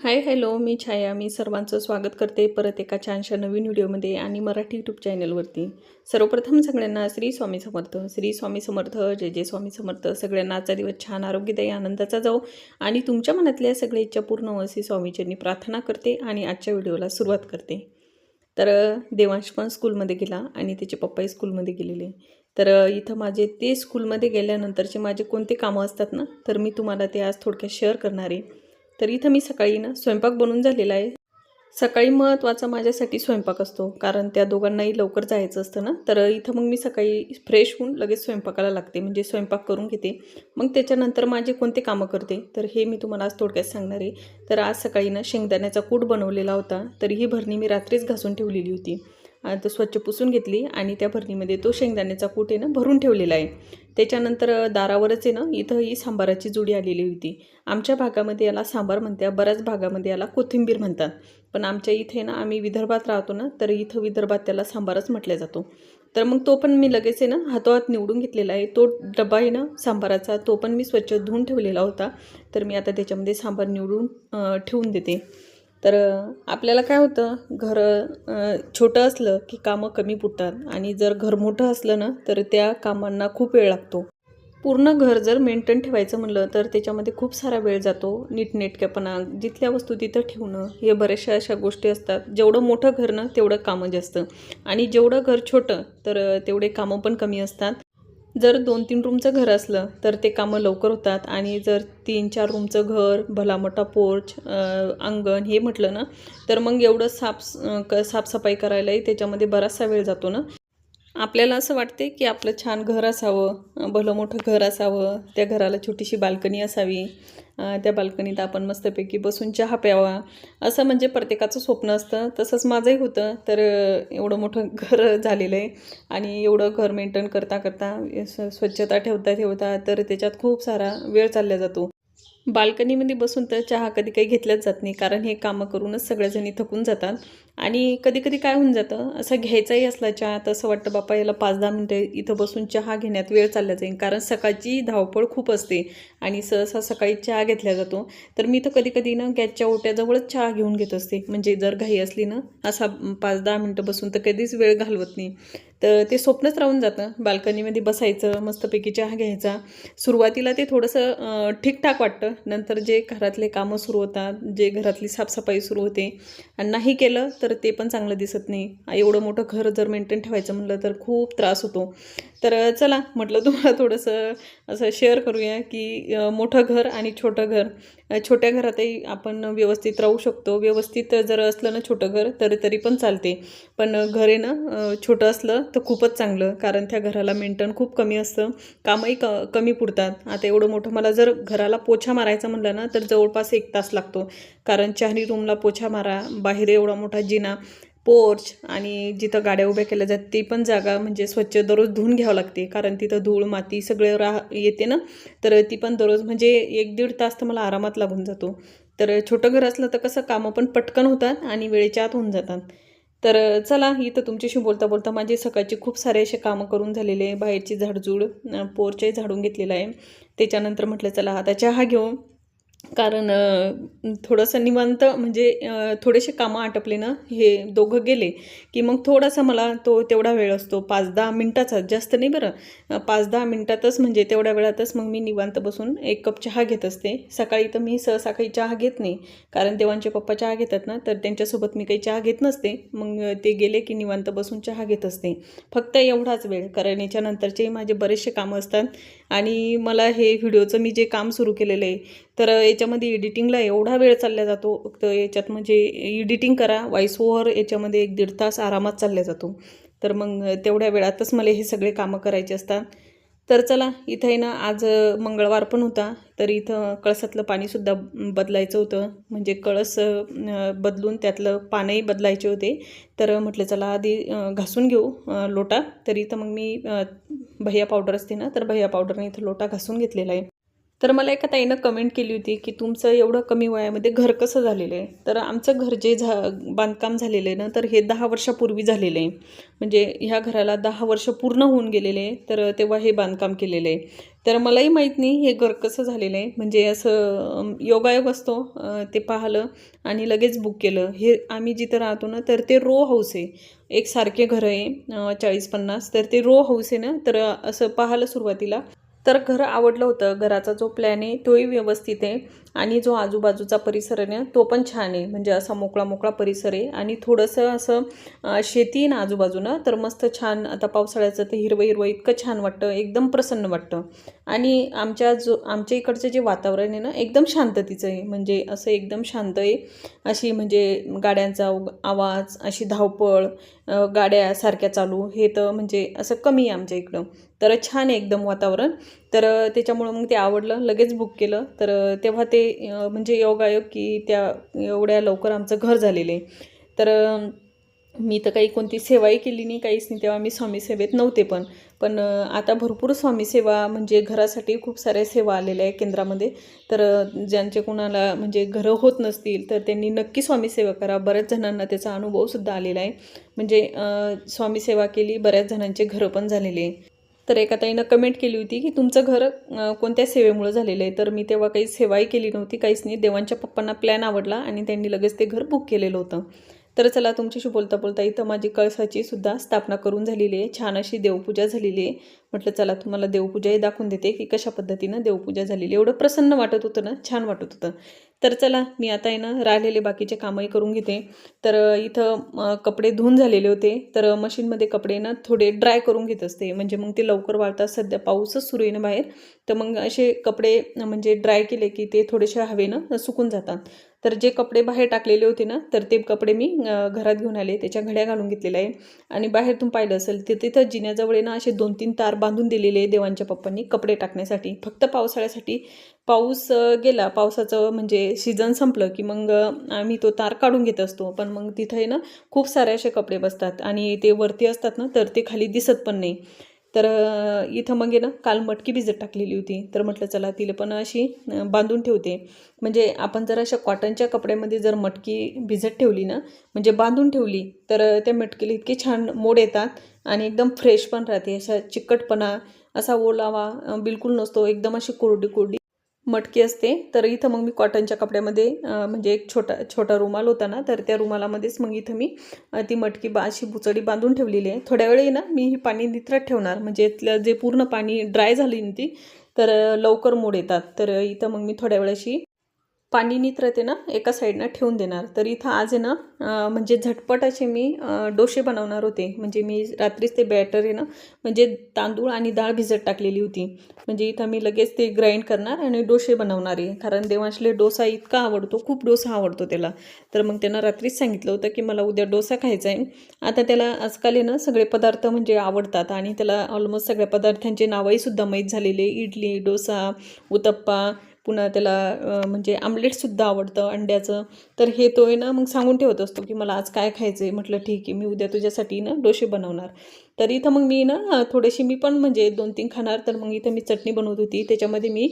Hi hello मी छाया. मी सर्वांचं स्वागत करते परत एका छानशा नवीन व्हिडिओमध्ये आणि मराठी यूट्यूब चॅनलवरती. सर्वप्रथम सगळ्यांना श्री स्वामी समर्थ. श्री स्वामी समर्थ जय जय स्वामी समर्थ. सगळ्यांना आजचा दिवस छान आरोग्यदायी आनंदाचा जाऊ आणि तुमच्या मनातल्या सगळ्या इच्छा पूर्ण अशी स्वामीजींनी प्रार्थना करते आणि आजच्या व्हिडिओला सुरुवात करते. तर देवांश पण स्कूलमध्ये गेला आणि त्याचे पप्पाही स्कूलमध्ये गेलेले. तर इथं माझे ते स्कूलमध्ये गेल्यानंतरचे माझे कोणते कामं असतात ना तर मी तुम्हाला ते आज थोडक्यात शेअर करणार आहे. तर इथं मी सकाळी ना स्वयंपाक बनून झालेला आहे. सकाळी महत्त्वाचा माझ्यासाठी स्वयंपाक असतो कारण त्या दोघांनाही लवकर जायचं असतं ना. तर इथं मग मी सकाळी फ्रेश होऊन लगेच स्वयंपाकाला लागते म्हणजे स्वयंपाक करून घेते. मग त्याच्यानंतर माझे कोणते कामं करते तर हे मी तुम्हाला आज थोडक्यात सांगणार आहे. तर आज सकाळी ना शेंगदाण्याचा कूट बनवलेला होता तर ही भरणी मी रात्रीच घासून ठेवलेली होती. तर स्वच्छ पुसून घेतली आणि त्या भरणीमध्ये तो शेंगदाण्याचा कूट आहे ना भरून ठेवलेला आहे. त्याच्यानंतर दारावरच आहे ना इथं ही सांबाराची जुडी आलेली होती. आमच्या भागामध्ये याला सांबार म्हणतात बऱ्याच भागामध्ये याला कोथिंबीर म्हणतात. पण आमच्या इथे ना आम्ही विदर्भात राहतो ना तर इथं विदर्भात त्याला सांबारच म्हटल्या जातो. तर मग तो पण मी लगेच आहे ना हातोहात निवडून घेतलेला आहे. तो डबा आहे ना सांबाराचा तो पण मी स्वच्छ धुवून ठेवलेला होता. तर मी आता त्याच्यामध्ये सांबार निवडून ठेवून देते. तर आपल्याला काय होतं घर छोटं असलं की कामं कमी पुटतात आणि जर घर मोठं असलं ना तर त्या कामांना खूप वेळ लागतो. पूर्ण घर जर मेंटेन ठेवायचं म्हणलं तर त्याच्यामध्ये खूप सारा वेळ जातो. नीटनेटकेपणा जिथल्या वस्तू तिथं ठेवणं हे बऱ्याचशा अशा गोष्टी असतात. जेवढं मोठं घर ना तेवढं कामं जास्त. आणि जेवढं घर छोटं तर तेवढे कामं पण कमी असतात. जर दोन तीन रूमचं घर असलं तर ते कामं लवकर होतात. आणि जर तीन चार रूमचं घर भला मोठा पोर्च अंगण हे म्हटलं ना तर मग एवढं साफ क साफसफाई करायलाही त्याच्यामध्ये बराचसा वेळ जातो ना. आपल्याला असं वाटते की आपलं छान घर असावं भलं मोठं घर असावं त्या घराला छोटीशी बाल्कनी असावी त्या बाल्कनीत आपण मस्तपैकी बसून चहा प्यावा असं म्हणजे प्रत्येकाचं स्वप्न असतं. तसंच माझंही होतं तर एवढं मोठं घर झालेलं आहे आणि एवढं घर मेंटेन करता करता स्वच्छता ठेवता ठेवता तर त्याच्यात खूप सारा वेळ चालला जातो. बाल्कनीमध्ये बसून तर चहा कधी काही घेतल्याच जात नाही कारण हे कामं करूनच सगळ्याजणी थकून जातात. आणि कधी कधी काय होऊन जातं असं घ्यायचाही असला चहा तर असं वाटतं बापा याला पाच दहा मिनटं इथं बसून चहा घेण्यात वेळ चालला जाईल. कारण सकाळची धावपळ खूप असते आणि सहसा सकाळी चहा घेतला जातो. तर मी तर कधी कधी ना गॅसच्या ओट्याजवळच चहा घेऊन घेत असते. म्हणजे जर घाई असली ना असा पाच दहा मिनटं बसून तर कधीच वेळ घालवत नाही. तर ते स्वप्नच राहून जातं. बाल्कनीमध्ये बसायचं मस्तपैकी चहा घ्यायचा. सुरुवातीला ते थोडंसं ठीकठाक वाटतं. नंतर जे घरातले कामं सुरू होतात जे घरातली साफसफाई सुरू होते आणि नाही केलं तर तर ते पण चांगलं दिसत नाही. एवढं मोठं घर जर मेंटेन ठेवायचं म्हटलं तर खूप त्रास होतो. तर चला म्हटलं तुम्हाला थोडंसं असं शेअर करूया की मोठं घर आणि छोटं घर. छोट्या घरातही आपण व्यवस्थित राहू शकतो. व्यवस्थित जर असलं ना छोटं घर तर तरी पण चालते. पण घर ना छोटं असलं तर खूपच चांगलं. कारण त्या घराला मेंटेन खूप कमी असतं. कामही क कमी पुरतात. आता एवढं मोठं मला जर घराला पोछा मारायचा म्हणलं ना तर जवळपास एक तास लागतो. कारण चारही रूमला पोछा मारा बाहेर एवढा मोठा जिना. पोर्च आणि जिथं गाड्या उभ्या केल्या जातात ती पण जागा म्हणजे स्वच्छ दररोज धुवून घ्यावं लागते. कारण तिथं धूळ माती सगळं राह येते ना? तर ती पण दररोज म्हणजे एक दीड तास तर मला आरामात लागून जातो. तर छोटं घर असलं तर कसं कामं पण पटकन होतात आणि वेळेच्या आत होऊन जातात. तर चला इथं तुमच्याशी बोलता बोलता माझे सकाळची खूप सारे असे कामं करून झालेले आहे. बाहेरची झाडझूड पोरचे झाडून घेतलेलं आहे. त्याच्यानंतर म्हटलं चला आता चहा घेऊ. कारण थोडंसं निवांत म्हणजे थोडेसे कामं आटपले ना हे दोघं गेले की मग थोडासा मला तो तेवढा वेळ असतो. पाच दहा मिनटाचा जास्त नाही बरं. पाच दहा मिनटातच म्हणजे तेवढ्या वेळातच मग मी निवांत बसून एक कप चहा घेत असते. सकाळी तर मी सहसा काही चहा घेत नाही. कारण देवांचे पप्पा चहा घेतात ना तर त्यांच्यासोबत मी काही चहा घेत नसते. मग ते गेले की निवांत बसून चहा घेत असते. फक्त एवढाच वेळ कारण याच्यानंतरचेही माझे बरेचसे कामं असतात. आणि मला हे व्हिडिओचं मी जे काम सुरू केलेलं आहे तर याच्यामध्ये एडिटिंगला एवढा वेळ चालला जातो तर याच्यात म्हणजे एडिटिंग करा व्हॉइस ओव्हर याच्यामध्ये एक दीड तास आरामात चालला जातो. तर मग तेवढ्या वेळातच मला हे सगळे कामं करायचे असतात. तर चला इथं आहे ना आज मंगळवार पण होता तर इथं कळसातलं पाणीसुद्धा बदलायचं होतं. म्हणजे कळस बदलून त्यातलं पानही बदलायचे होते. तर म्हटलं चला आधी घासून घेऊ लोटा. तर इथं मग मी भैया पावडर असते ना तर भैया पावडरने इथं लोटा घासून घेतलेला आहे. तर मला एका ताईनं कमेंट केली होती की तुमचं एवढं कमी वयामध्ये घर कसं झालेलं आहे? तर आमचं घर जे झा बांधकाम झालेलं आहे ना तर हे दहा वर्षापूर्वी झालेलं आहे. म्हणजे ह्या घराला दहा वर्ष पूर्ण होऊन गेलेले आहे तर तेव्हा हे बांधकाम केलेलं आहे. तर मलाही माहीत नाही हे घर कसं झालेलं आहे. म्हणजे असं योगायोग असतो ते पाहिलं आणि लगेच बुक केलं. हे आम्ही जिथं राहतो ना तर ते रो हाऊस आहे. एक सारखे घर आहे चाळीस पन्नास. तर ते रो हाऊस आहे ना तर असं पाहिलं सुरुवातीला तर घर आवडलं होतं. घराचा जो प्लॅन आहे तोही व्यवस्थित आहे. आणि जो आजूबाजूचा परिसर आहे ना तो पण छान आहे. म्हणजे असा मोकळा मोकळा परिसर आहे. आणि थोडंसं असं शेती ना आजूबाजूनं तर मस्त छान आता पावसाळ्याचं तर हिरवं हिरवं इतकं छान वाटतं एकदम प्रसन्न वाटतं. आणि आमच्या जो आमच्या इकडचं जे वातावरण आहे ना एकदम शांततेचं आहे. म्हणजे असं एकदम शांत आहे. अशी म्हणजे गाड्यांचा उग- आवाज अशी धावपळ गाड्या सारख्या चालू हे तर म्हणजे असं कमी आहे आमच्या इकडं. तर छान आहे एकदम वातावरण. तर त्याच्यामुळं मग ते आवडलं. लगेच बुक केलं. तर तेव्हा ते म्हणजे योगायोग की त्या एवढ्या लवकर आमचं घर झालेलं. आहे तर मी तर काही कोणती सेवाही केली नाही काहीच नाही. तेव्हा मी स्वामी सेवेत नव्हते पण. पण आता भरपूर स्वामी सेवा म्हणजे घरासाठी खूप साऱ्या सेवा आलेल्या आहे केंद्रामध्ये. तर ज्यांचे कोणाला म्हणजे घरं होत नसतील तर त्यांनी नक्की स्वामी सेवा करा. बऱ्याच जणांना त्याचा अनुभवसुद्धा आलेला आहे. म्हणजे स्वामी सेवा केली बऱ्याच जणांचे घरं पण झालेले. आहे तर एका ताईनं कमेंट केली होती की तुमचं घर कोणत्या सेवेमुळे झालेलं आहे? तर मी तेव्हा काही सेवाही केली नव्हती काहीच नाही. देवांच्या पप्पांना प्लॅन आवडला आणि त्यांनी लगेच ते घर बुक केलेलं होतं. तर चला तुमच्याशी बोलता बोलता इथं माझी कळसाची सुद्धा स्थापना करून झालेली आहे. छान अशी देवपूजा झालेली आहे. म्हटलं चला तुम्हाला देवपूजाही दाखवून देते की कशा पद्धतीनं देवपूजा झालेली आहे. एवढं प्रसन्न वाटत होतं ना छान वाटत होतं. तर चला मी आता आहे ना राहिलेले बाकीचे कामही करून घेते. तर इथं कपडे धुवून झालेले होते. तर मशीनमध्ये कपडे ना थोडे ड्राय करून घेत असते. म्हणजे मग ते लवकर वाळतात. सध्या पाऊसच सुरू आहे ना बाहेर. तर मग असे कपडे म्हणजे ड्राय केले की ते थोडेसे हवेनं सुकून जातात. तर जे कपडे बाहेर टाकलेले होते ना तर ते कपडे मी घरात घेऊन आले. त्याच्या घड्या घालून घेतलेल्या आहे. आणि बाहेर तुम्ही पाहिलं असेल तर तिथं जिन्याजवळ आहे ना असे दोन तीन तार बांधून दिलेले आहे देवांच्या पप्पांनी कपडे टाकण्यासाठी. फक्त पावसाळ्यासाठी पाऊस गेला. पावसाचं म्हणजे सीझन संपलं की मग आम्ही तो तार काढून घेत असतो. पण मग तिथं आहे ना खूप सारे असे कपडे बसतात. आणि ते वरती असतात ना तर ते खाली दिसत पण नाही. तर इथं मग आहे ना काल मटकी भिजत टाकलेली होती. तर म्हटलं चला तिला पण अशी बांधून ठेवते. म्हणजे आपण जर अशा कॉटनच्या कपड्यामध्ये जर मटकी भिजत ठेवली ना म्हणजे बांधून ठेवली तर त्या मटकीला इतके छान मोड येतात आणि एकदम फ्रेश पण राहते. अशा चिकटपणा असा ओलावा बिलकुल नसतो. एकदम अशी कोरडी कोरडी मटकी असते तर इथं मग मी कॉटनच्या कपड्यामध्ये म्हणजे एक छोटा छोटा रुमाल होता ना तर त्या रुमालामध्येच मग इथं मी ती मटकी बा अशी बुचडी बांधून ठेवलेली आहे. थोड्या वेळी ना मी ही पाणी नित्रात ठेवणार. म्हणजे इथलं जे पूर्ण पाणी ड्राय झाली ना ती तर लवकर मोड येतात. तर इथं मग मी थोड्या वेळाशी पाणी नित्रते ना एका साईडनं ठेवून देणार. तर इथं आज आहे ना म्हणजे झटपट असे मी डोसे बनवणार होते. म्हणजे मी रात्रीच ते बॅटर आहे ना म्हणजे तांदूळ आणि डाळ भिजत टाकलेली होती. म्हणजे इथं मी लगेच ते ग्राइंड करणार आणि डोसे बनवणार आहे. कारण देवांशले डोसा इतका आवडतो खूप डोसा आवडतो त्याला. तर मग त्यांना रात्रीच सांगितलं होतं की मला उद्या डोसा खायचा आहे. आता त्याला आजकाल आहे ना सगळे पदार्थ म्हणजे आवडतात आणि त्याला ऑलमोस्ट सगळ्या पदार्थांचे नावही सुद्धा माहीत झालेले इडली डोसा उत्तप्पा पुन्हा त्याला म्हणजे आमलेटसुद्धा आवडतं अंड्याचं. तर हे तो आहे ना मग सांगून ठेवत असतो की मला आज काय खायचं आहे म्हटलं ठीक आहे मी उद्या तुझ्यासाठी ना डोसे बनवणार. तर इथं मग मी ना थोडेशी थोडेसे मी पण म्हणजे दोन तीन खाणार. तर मग इथं मी चटणी बनवत होती. त्याच्यामध्ये मी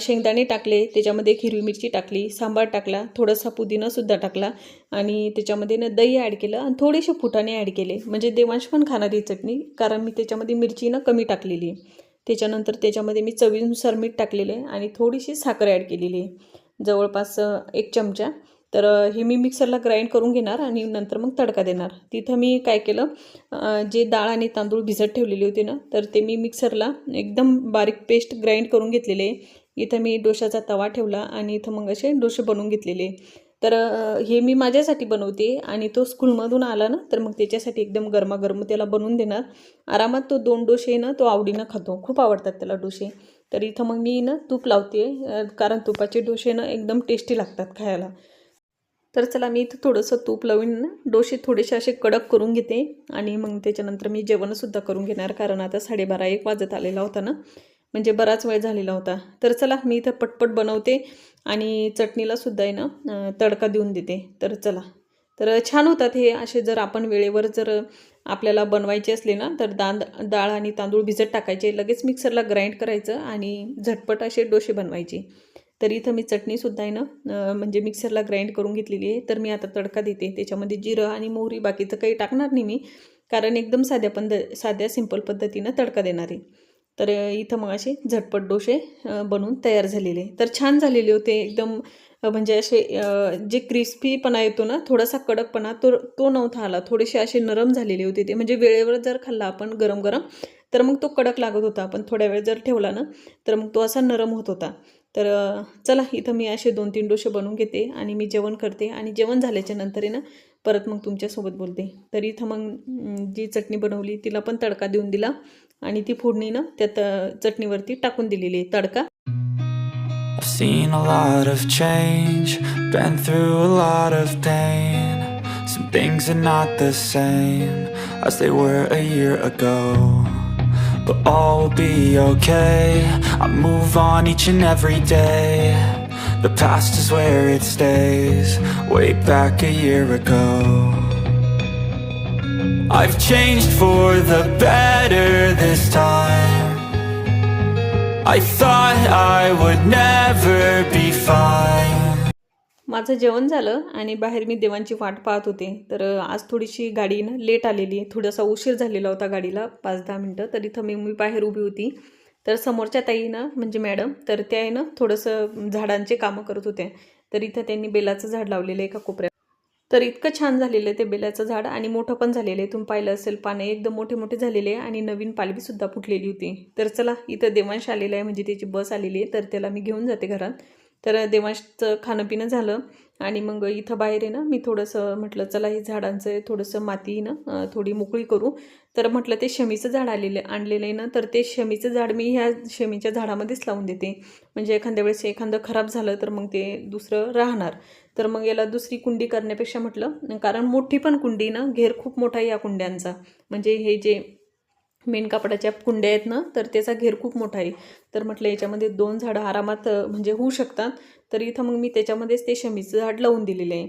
शेंगदाणे टाकले. त्याच्यामध्ये एक हिरवी मिरची टाकली सांबार टाकला थोडासा पुदिनासुद्धा टाकला आणि त्याच्यामध्ये ना दही ॲड केलं आणि थोडेसे फुटाणे ॲड केले. म्हणजे देवांश पण खाणार ही चटणी कारण मी त्याच्यामध्ये मिरची ना कमी टाकलेली आहे. त्याच्यानंतर त्याच्यामध्ये मी चवीनुसार मीठ टाकलेलं आहे आणि थोडीशी साखर ॲड केलेली आहे. जवळपास एक चमचा. तर हे मी मिक्सरला ग्राइंड करून घेणार आणि नंतर मग तडका देणार. तिथं मी काय केलं जे डाळ आणि तांदूळ भिजत ठेवलेले होते ना तर ते मी मिक्सरला एकदम बारीक पेस्ट ग्राइंड करून घेतलेले आहे. इथं मी डोशाचा तवा ठेवला आणि इथं मग असे डोसे बनवून घेतलेले तर हे मी माझ्यासाठी बनवते आणि तो स्कूलमधून आला ना तर मग त्याच्यासाठी एकदम गरमागरम त्याला बनवून देणार. आरामात तो दोन डोसे ना तो आवडीनं खातो. खूप आवडतात त्याला डोसे. तर इथं मग मी ना तूप लावते कारण तुपाचे डोसे ना एकदम टेस्टी लागतात खायला. तर चला मी इथं थोडंसं तूप लावून ना डोसे थोडेसे असे कडक करून घेते. आणि मग त्याच्यानंतर मी जेवणसुद्धा करून घेणार कारण आता साडेबारा एक वाजत आलेला होता ना. म्हणजे बराच वेळ झालेला होता. तर चला मी इथं पटपट बनवते आणि चटणीला सुद्धा आहे ना तडका देऊन देते. तर चला. तर छान होतात हे असे जर आपण वेळेवर जर आपल्याला बनवायचे असले ना तर दांद डाळ आणि तांदूळ भिजत टाकायचे. लगेच मिक्सरला ग्राइंड करायचं आणि झटपट असे डोसे बनवायचे. तर इथं मी चटणीसुद्धा आहे ना म्हणजे मिक्सरला ग्राइंड करून घेतलेली आहे. तर मी आता तडका देते. त्याच्यामध्ये जिरं आणि मोहरी बाकीचं काही टाकणार नाही मी. कारण एकदम साध्या पण साध्या सिंपल पद्धतीनं तडका देणार. आहे तर इथं मग असे झटपट डोसे बनवून तयार झालेले. तर छान झालेले होते. एकदम म्हणजे असे जे क्रिस्पीपणा येतो ना थोडासा कडकपणा तो तो नव्हता आला. थोडेसे असे नरम झालेले होते ते. म्हणजे वेळेवर जर खाल्ला आपण गरम गरम तर मग तो कडक लागत होता. पण थोड्या वेळ जर ठेवला ना तर मग तो असा नरम होत होता. तर चला इथं मी असे दोन तीन डोसे बनवून घेते आणि मी जेवण करते आणि जेवण झाल्याच्यानंतर आहे ना परत मग तुमच्यासोबत बोलते. तर इथं मग जी चटणी बनवली तिला पण तडका देऊन दिला. आणि ती फोडणी ना त्या त- चटणीवरती टाकून दिलेली आहे तडका I've seen a lot of change, been through a lot of pain. Some things are not the same as they were a year ago. But all will be okay. I move on each and every day. The past is where it stays, way back a year ago. I've changed for the better this time. I thought I would never be fine. माझं जेवण झालं आणि बाहेर मी देवांची वाट पाहत होते. तर आज थोडीशी गाडी ना लेट आलेली आहे. थोडासा उशीर झालेला होता गाडीला पाच दहा मिनटं. तर इथं मी मी बाहेर उभी होती. तर समोरच्या ताई ना म्हणजे मॅडम तर त्या आहे ना थोडंसं झाडांचे कामं करत होत्या. तर इथं त्यांनी बेलाचं झाड लावलेलं आहे एका कोपऱ्यात. तर इतकं छान झालेलं आहे ते बेलाचं झाड आणि मोठं पण झालेलं आहे. तुम्ही पाहिलं असेल पाने एकदम मोठे मोठे झालेले आहे आणि नवीन पालवीसुद्धा फुटलेली होती. तर चला इथं देवांश आलेला आहे म्हणजे त्याची बस आलेली आहे. तर त्याला मी घेऊन जाते घरात. तर देवांशचं खाणं पिणं झालं आणि मग इथं बाहेर आहे ना मी थोडंसं म्हटलं चला हे झाडांचं थोडंसं माती ना थोडी मोकळी करू. तर म्हटलं ते शमीचं झाड आलेलं आणलेलं आहे ना तर ते शमीचं झाड मी ह्या शमीच्या झाडामध्येच लावून देते. म्हणजे एखाद्या वेळेस एखादं खराब झालं तर मग ते दुसरं राहणार. तर मग याला दुसरी कुंडी करण्यापेक्षा म्हटलं कारण मोठी पण कुंडी ना घेर खूप मोठा आहे या कुंड्यांचा. म्हणजे हे जे मेन कापडाच्या कुंड्या आहेत ना तर त्याचा घेर खूप मोठा आहे. तर म्हटलं याच्यामध्ये दोन झाडं आरामात म्हणजे होऊ शकतात. तर इथं मग मी त्याच्यामध्येच ते शमीचं झाड लावून दिलेलं आहे.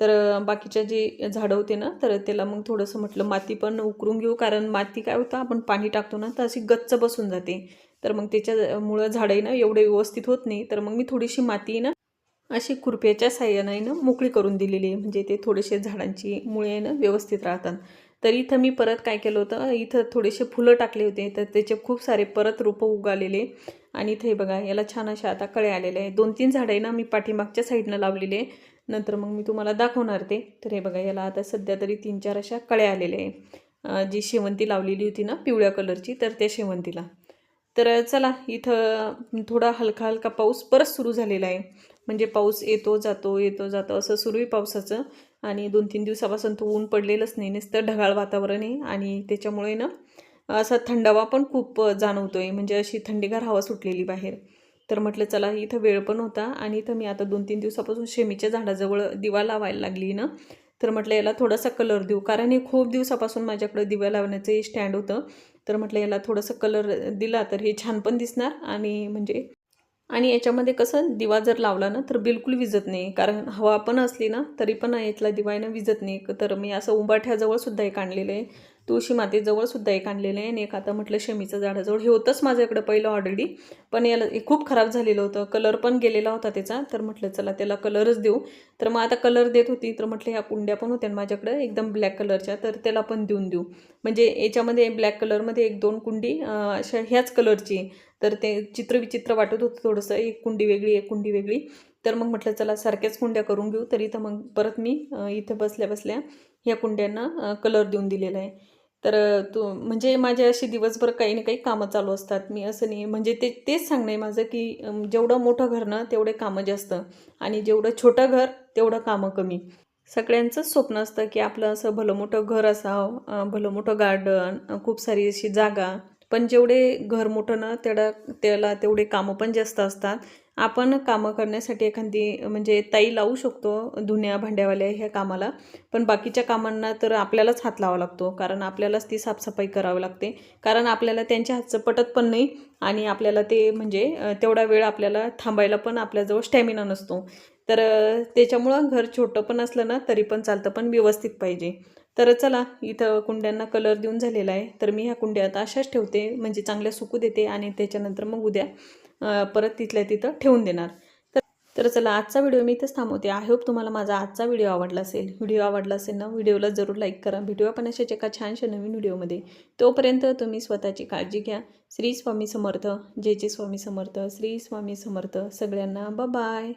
तर बाकीच्या जे झाडं होते ना तर त्याला मग थोडंसं म्हटलं माती पण उकरून घेऊ कारण माती काय होतं आपण पाणी टाकतो ना तर अशी गच्च बसून जाते. तर मग त्याच्यामुळं झाडं ना एवढे व्यवस्थित होत नाही. तर मग मी थोडीशी माती ना अशी खुरप्याच्या साह्यानं ना मोकळी करून दिलेली आहे. म्हणजे ते थोडेसे झाडांची मुळे आहे ना व्यवस्थित राहतात. तर इथं मी परत काय केलं होतं इथं थोडेसे फुलं टाकले होते. तर त्याचे खूप सारे परत रोपं उगालेले. आणि इथे बघा याला छान अशा आता कळे आलेले आहे दोन तीन झाडं आहे ना मी पाठीमागच्या साईडनं लावलेले. आहे नंतर मग मी तुम्हाला दाखवणार ते. तर हे बघा याला आता सध्या तरी तीन चार अशा कळ्या आलेल्या आहे जी शेवंती लावलेली होती ना पिवळ्या कलरची तर त्या शेवंतीला. तर चला इथं थोडा हलका हलका पाऊस परत सुरू झालेला आहे. म्हणजे पाऊस येतो जातो येतो जातो असं सुरू आहे पावसाचं. आणि दोन तीन दिवसापासून तो ऊन पडलेलंच नाही नुसतं ढगाळ वातावरण आहे. आणि त्याच्यामुळे ना असा थंडावा पण खूप जाणवतो आहे म्हणजे अशी थंडीगार हवा सुटलेली बाहेर. तर म्हटलं चला इथं वेळ पण होता. आणि इथं मी आता दोन तीन दिवसापासून शेमीच्या झाडाजवळ दिवा लावायला लागली ना. तर म्हटलं याला थोडासा कलर देऊ. कारण हे खूप दिवसापासून माझ्याकडे दिवा लावण्याचं हे स्टँड होतं. तर म्हटलं याला थोडंसं कलर दिला तर हे छान पण दिसणार. आणि म्हणजे आणि याच्यामध्ये कसं दिवा जर लावला ना तर बिलकुल विजत नाही. कारण हवा पण असली ना तरी पण यातला दिवा आहे ना विजत नाही. तर मी असं उंबाठ्याजवळसुद्धा एक आणलेलं आहे. तुळशी मातेजवळ सुद्धा एक आणलेलं आहे. आणि एक आता म्हटलं शमीचं झाडाजवळ हे होतंच माझ्याकडं पहिलं ऑलरेडी पण याला हे खूप खराब झालेलं होतं. कलर पण गेलेला होता त्याचा. तर म्हटलं चला त्याला कलरच देऊ. तर मग आता कलर देत होती. तर म्हटलं ह्या कुंड्या पण होत्या माझ्याकडं एकदम ब्लॅक कलरच्या तर त्याला पण देऊन देऊ. म्हणजे याच्यामध्ये ब्लॅक कलरमध्ये एक दोन कुंडी अशा ह्याच कलरची तर ते चित्र विचित्र वाटत होतं थोडंसं. एक कुंडी वेगळी एक कुंडी वेगळी. तर मग म्हटलं चला सारख्याच कुंड्या करून घेऊ. तर इथं मग परत मी इथं बसल्या बसल्या ह्या कुंड्यांना कलर देऊन दिलेला आहे. तर तू म्हणजे माझे असे दिवसभर काही ना काही कामं चालू असतात. मी असं नाही म्हणजे ते तेच सांगणं आहे माझं की जेवढं मोठं घर ना तेवढे कामं जास्त. आणि जेवढं छोटं घर तेवढं कामं कमी. सगळ्यांचंच स्वप्न असतं की आपलं असं भलं मोठं घर असावं भलं मोठं गार्डन खूप सारी अशी जागा. पण जेवढे घर मोठं ना तेवढा त्याला तेवढे कामं पण जास्त असतात. आपण कामं करण्यासाठी एखादी म्हणजे ताई लावू शकतो धुण्या भांड्यावाल्या ह्या कामाला पण बाकीच्या कामांना तर आपल्यालाच हात लावा लागतो कारण आपल्यालाच ती साफसफाई करावी लागते. कारण आपल्याला त्यांच्या हातचं पटत पण नाही आणि आपल्याला ते म्हणजे तेवढा वेळ आपल्याला थांबायला पण आपल्याजवळ स्टॅमिना नसतो. तर त्याच्यामुळं घर छोटं पण असलं ना तरी पण चालतं पण व्यवस्थित पाहिजे. तर चला इथं कुंड्यांना कलर देऊन झालेला आहे. तर मी ह्या कुंड्या आता अशाच ठेवते म्हणजे चांगल्या सुकू देते आणि त्याच्यानंतर मग उद्या परत तिथल्या तिथं ठेवून देणार. तर तर चला आजचा व्हिडिओ मी इथंच थांबवते. आय होप तुम्हाला माझा आजचा व्हिडिओ आवडला असेल. व्हिडिओ आवडला असेल ना व्हिडिओला जरूर लाईक करा. व्हिडिओ आपण अशाच एका छानशा नवीन व्हिडिओमध्ये. तोपर्यंत तुम्ही स्वतःची काळजी घ्या. श्री स्वामी समर्थ. जे जे स्वामी समर्थ. श्री स्वामी समर्थ. सगळ्यांना बाय